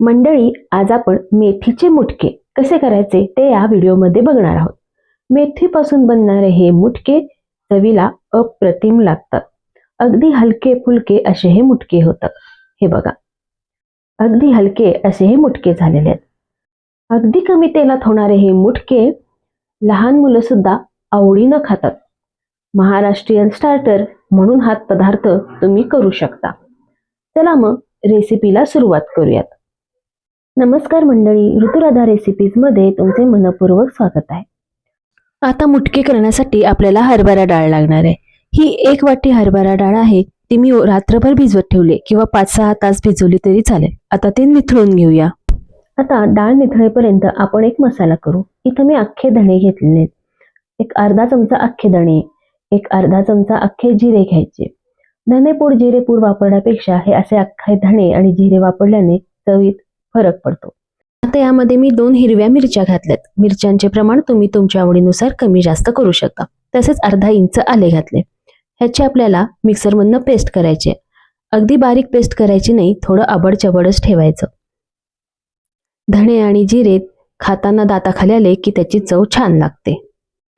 मंडळी आज आपण मेथीचे मुटके कसे करायचे ते या व्हिडिओमध्ये बघणार आहोत. मेथीपासून बनणारे हे मुटके चवीला अप्रतिम लागतात. अगदी हलके फुलके असे हे मुटके होतात. हे बघा. अगदी हलके असे हे मुटके झालेले आहेत. अगदी कमी तेलात होणारे हे मुटके लहान मुलं सुद्धा आवडीनं खातात. महाराष्ट्रीयन स्टार्टर म्हणून हा पदार्थ तुम्ही करू शकता. चला मग रेसिपीला सुरुवात करूयात. नमस्कार मंडळी ऋतुराधा रेसिपीजमध्ये तुमचे मनपूर्वक स्वागत आहे. आता मुटके करण्यासाठी आपल्याला हरभरा डाळ लागणार आहे. ही एक वाटी हरभरा डाळ आहे ती मी रात्रभर भिजवत ठेवली किंवा पाच सहा तास भिजवली तरी चालेल. आता ते निथळून घेऊया. आता डाळ निथळेपर्यंत आपण एक मसाला करू. इथं मी अख्खे धणे घेतलेले एक अर्धा चमचा अख्खे धणे एक अर्धा चमचा अख्खे जिरे घ्यायचे. धनेपूड जिरेपूड वापरण्यापेक्षा हे असे अख्खे धणे आणि जिरे वापरल्याने चवीत फरक पडतो. आता यामध्ये मी दोन हिरव्या मिरच्या घातल्यात. मिरच्यांचे प्रमाण तुम्ही तुमच्या आवडीनुसार कमी जास्त करू शकता. तसेच अर्धा इंच आले घातले. ह्याची आपल्याला मिक्सरमधनं पेस्ट करायची. अगदी बारीक पेस्ट करायची नाही थोडं आबड चबडच ठेवायचं. धणे आणि जिरे खाताना दाताखाली आले की त्याची चव छान लागते.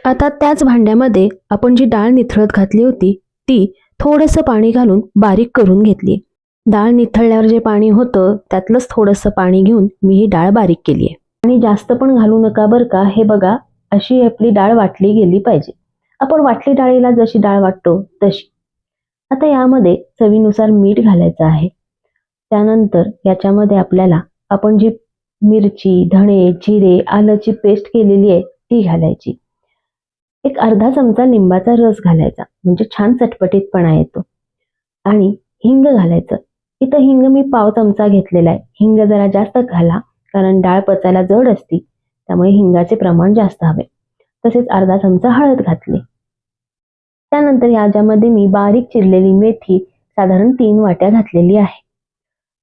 आता त्याच भांड्यामध्ये आपण जी डाळ निथळत घातली होती ती थोडंसं पाणी घालून बारीक करून घेतली. डाळ निथळल्यावर जे पाणी होतं त्यातलंच थोडंसं पाणी घेऊन मी ही डाळ बारीक केली आहे. आणि जास्त पण घालू नका बरं का हे बघा अशी आपली डाळ वाटली गेली पाहिजे. आपण वाटली डाळीला जशी डाळ वाटतो तशी. आता यामध्ये चवीनुसार मीठ घालायचं आहे. त्यानंतर याच्यामध्ये आपल्याला आपण जी मिरची धणे जिरे आलंची पेस्ट केलेली आहे ती घालायची. एक अर्धा चमचा लिंबाचा रस घालायचा म्हणजे छान चटपटीतपणा येतो. आणि हिंग घालायचं. इथं हिंग मी पाव चमचा घेतलेला आहे. हिंग जरा जास्त घाला कारण डाळ पचायला जड असती त्यामुळे हिंगाचे प्रमाण जास्त हवे. तसेच अर्धा चमचा हळद घातली. त्यानंतर याच्यामध्ये मी बारीक चिरलेली मेथी साधारण तीन वाट्या घातलेली आहे.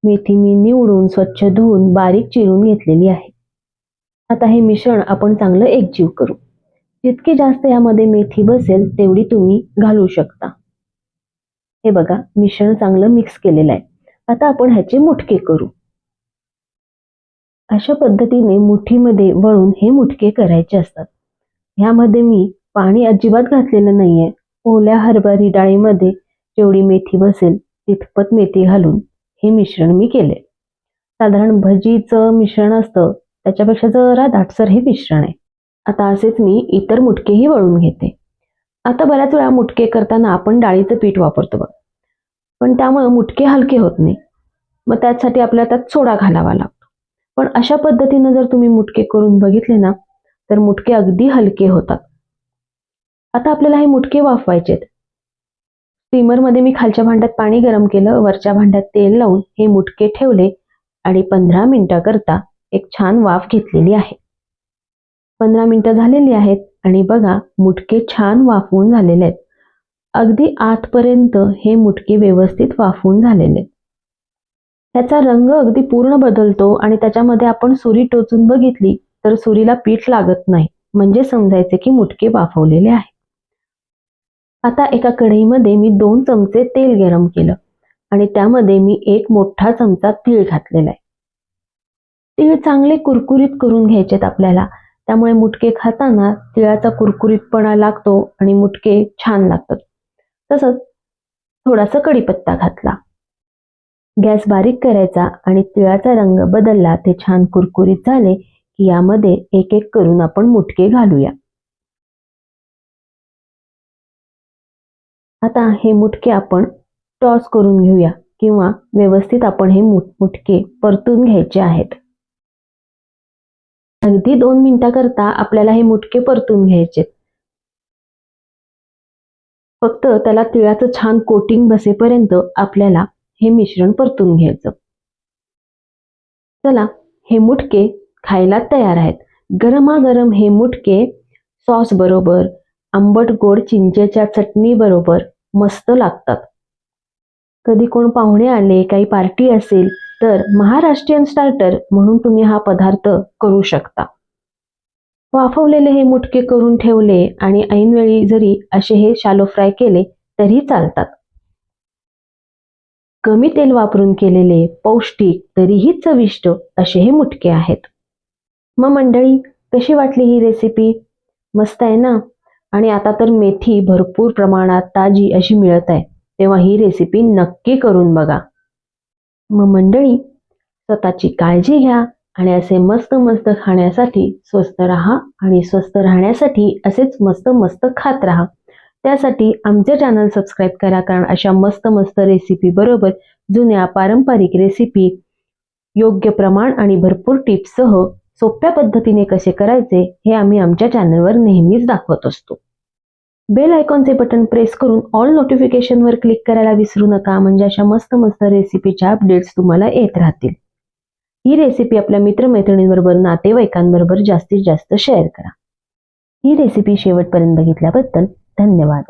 मेथी मी निवडून स्वच्छ धुवून बारीक चिरून घेतलेली आहे. आता हे मिश्रण आपण चांगलं एकजीव करू. जितकी जास्त यामध्ये मेथी बसेल तेवढी तुम्ही घालू शकता. हे बघा मिश्रण चांगलं मिक्स केलेलं आहे. आता आपण ह्याचे मुटके करू. अशा पद्धतीने मुठीमध्ये वळून हे मुटके करायचे असतात. ह्यामध्ये मी पाणी अजिबात घातलेलं नाहीये. ओल्या हरभरी डाळीमध्ये जेवढी मेथी बसेल तितपत मेथी घालून हे मिश्रण मी केले साधारण भजीचं मिश्रण असतं त्याच्यापेक्षा जरा दाटसर हे मिश्रण आहे. आता असेच मी इतर मुटकेही वळून घेते. आता बऱ्याच वेळा मुटके करताना आपण डाळीचं पीठ वापरतो बघ. पण त्यामुळे मुटके हलके होत नाही. मग त्यासाठी आपल्याला त्यात सोडा घालावा लागतो. पण अशा पद्धतीनं जर तुम्ही मुटके करून बघितले ना तर मुटके अगदी हलके होतात. आता आपल्याला हे मुटके वाफवायचेत. स्टीमरमध्ये मी खालच्या भांड्यात पाणी गरम केलं वरच्या भांड्यात तेल लावून हे मुटके ठेवले आणि पंधरा मिनिटाकरता एक छान वाफ घेतलेली आहे. पंधरा मिनिटं झालेली आहेत आणि बघा मुटके छान वाफवून झालेले आहेत. अगदी आतपर्यंत हे मुटके व्यवस्थित वाफवून झालेले. त्याचा रंग अगदी पूर्ण बदलतो आणि त्याच्यामध्ये आपण सुरी टोचून बघितली तर सुरीला पीठ लागत नाही म्हणजे समजायचे की मुटके वाफवलेले आहे. आता एका कढईमध्ये मी दोन चमचे तेल गरम केलं आणि त्यामध्ये मी एक मोठा चमचा तीळ घातलेला आहे. तीळ चांगले कुरकुरीत करून घ्यायचेत आपल्याला त्यामुळे मुटके खाताना तिळाचा कुरकुरीतपणा लागतो आणि मुटके छान लागतात. तसंच थोडासा कढीपत्ता घातला. गॅस बारीक करायचा आणि तिळाचा रंग बदलला ते छान कुरकुरीत झाले की यामध्ये एक एक करून आपण मुटके घालूया. आता हे मुटके आपण टॉस करून घेऊया किंवा व्यवस्थित आपण हे मुटके परतून घ्यायचे आहेत. अगदी दोन मिनिटाकरता आपल्याला हे मुटके परतून घ्यायचे फक्त त्याला तिळाचं छान कोटिंग बसेपर्यंत आपल्याला हे मिश्रण परतून घ्यायचं. चला हे मुटके खायला तयार आहेत. गरमागरम हे मुटके सॉस बरोबर आंबट गोड चिंचेच्या चटणी बरोबर मस्त लागतात. कधी कोण पाहुणे आले काही पार्टी असेल तर महाराष्ट्रीयन स्टार्टर म्हणून तुम्ही हा पदार्थ करू शकता. वाफवलेले हे मुटके करून ठेवले आणि ऐनवेळी जरी असे हे शालो फ्राय केले तरी चालतात. कमी तेल वापरून केलेले पौष्टिक तरीही चविष्ट असे हे मुटके आहेत. मग मंडळी कशी वाटली ही रेसिपी मस्त आहे ना? आणि आता तर मेथी भरपूर प्रमाणात ताजी अशी मिळत आहे तेव्हा ही रेसिपी नक्की करून बघा. मग मंडळी स्वतःची काळजी घ्या आणि असे मस्त मस्त खाण्यासाठी स्वस्त राहा आणि स्वस्त राहण्यासाठी असेच मस्त मस्त खात राहा. त्यासाठी आमचे चॅनल सबस्क्राईब करा कारण अशा मस्त मस्त रेसिपी बरोबर जुन्या पारंपरिक रेसिपी योग्य प्रमाण आणि भरपूर टिप्ससह सोप्या पद्धतीने कसे करायचे हे आम्ही आमच्या चॅनलवर नेहमीच दाखवत असतो. बेल आयकॉनचे बटन प्रेस करून ऑल नोटिफिकेशनवर क्लिक करायला विसरू नका. म्हणजे अशा मस्त मस्त रेसिपीच्या अपडेट्स तुम्हाला येत राहतील. ही रेसिपी आपल्या मित्रमैत्रिणींबरोबर नातेवाईकांबरोबर जास्तीत जास्त शेअर करा. ही रेसिपी शेवटपर्यंत बघितल्याबद्दल धन्यवाद.